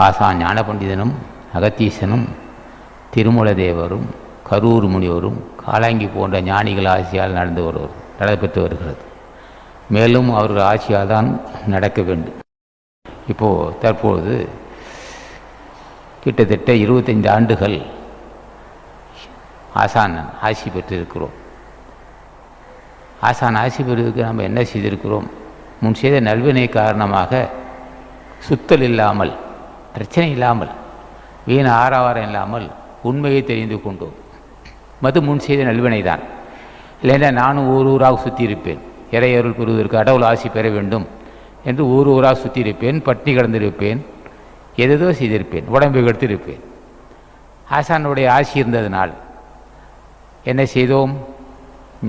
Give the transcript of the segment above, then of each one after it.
ஆசா ஞான பண்டிதனும் அகத்தீசனும் திருமூல தேவரும் கரூர் முனிவரும் காலாங்கி போன்ற ஞானிகள் ஆட்சியால் நடந்து வருவர் நடைபெற்று வருகிறது. மேலும் அவர்கள் ஆட்சியால் தான் நடக்க வேண்டும். இப்போது தற்போது கிட்டத்தட்ட இருபத்தைந்து ஆண்டுகள் ஆசான் ஆசி பெற்றிருக்கிறோம். ஆசான் ஆசி பெறுவதற்கு நம்ம என்ன செய்திருக்கிறோம்? முன் செய்த நல்வினை காரணமாக சுத்தல் இல்லாமல் பிரச்சனை இல்லாமல் வீண் ஆரவாரம் இல்லாமல் உண்மையை தெரிந்து கொண்டோம் மது முன் செய்த நல்வினை தான் இல்லைன்னா நானும் ஊர் ஊராக சுற்றி இருப்பேன். இறையருள் பெறுவதற்கு கடவுள் ஆசி பெற வேண்டும் என்று ஊர் ஊராக சுற்றி இருப்பேன். பட்டினி கிடந்திருப்பேன். எதேதோ செய்திருப்பேன். உடம்பை எடுத்திருப்பேன் ஆசானுடைய ஆசி இருந்ததனால் என்ன செய்தோம்?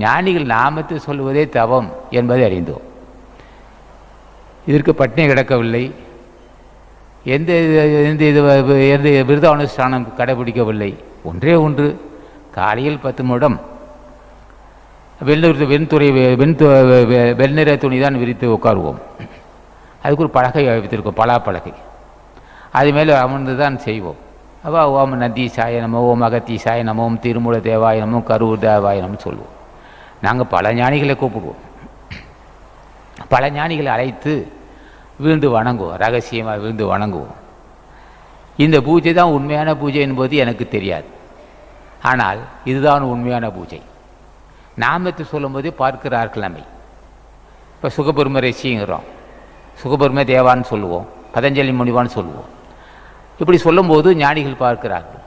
ஞானிகள் நாமத்தை சொல்வதே தவம் என்பதை அறிந்தோம். இதற்கு பட்டினி கிடக்கவில்லை. எந்த இது- எந்த இது எந்த விருத அனுஷ்டானம் கடைபிடிக்கவில்லை? ஒன்றே ஒன்று. காலையில் பத்து நிமிடம். வெள்ளூர் வெண்துறை வெண் வெண்ணிற துணி தான் விரித்து உட்காருவோம். அதுக்கு ஒரு பலகை வைத்திருக்கோம் பலா பலகை. அது மேலே அமர்ந்து தான் செய்வோம். அப்போ ஓம் நந்தி சாயனமோ ஓம் அகத்தி சாயனமோ ஓம் திருமூல தேவாயனமோ கரூர் தேவாயனமும் சொல்லுவோம் நாங்கள் பல ஞானிகளை கூப்பிடுவோம். பல ஞானிகளை அழைத்து விழுந்து வணங்குவோம். ரகசியமாக விழுந்து வணங்குவோம். இந்த பூஜை தான் உண்மையான பூஜை என்பது எனக்கு தெரியாது. ஆனால் இதுதான் உண்மையான பூஜை. நாமத்தை சொல்லும்போது பார்க்கிறார்கள் நம்மை இப்போ சுகபெரும ரிஷிங்கிறோம் சுகபெரும தேவான்னு சொல்லுவோம். பதஞ்சலி முனிவான்னு சொல்லுவோம். இப்படி சொல்லும்போது ஞானிகள் பார்க்கிறார்கள்.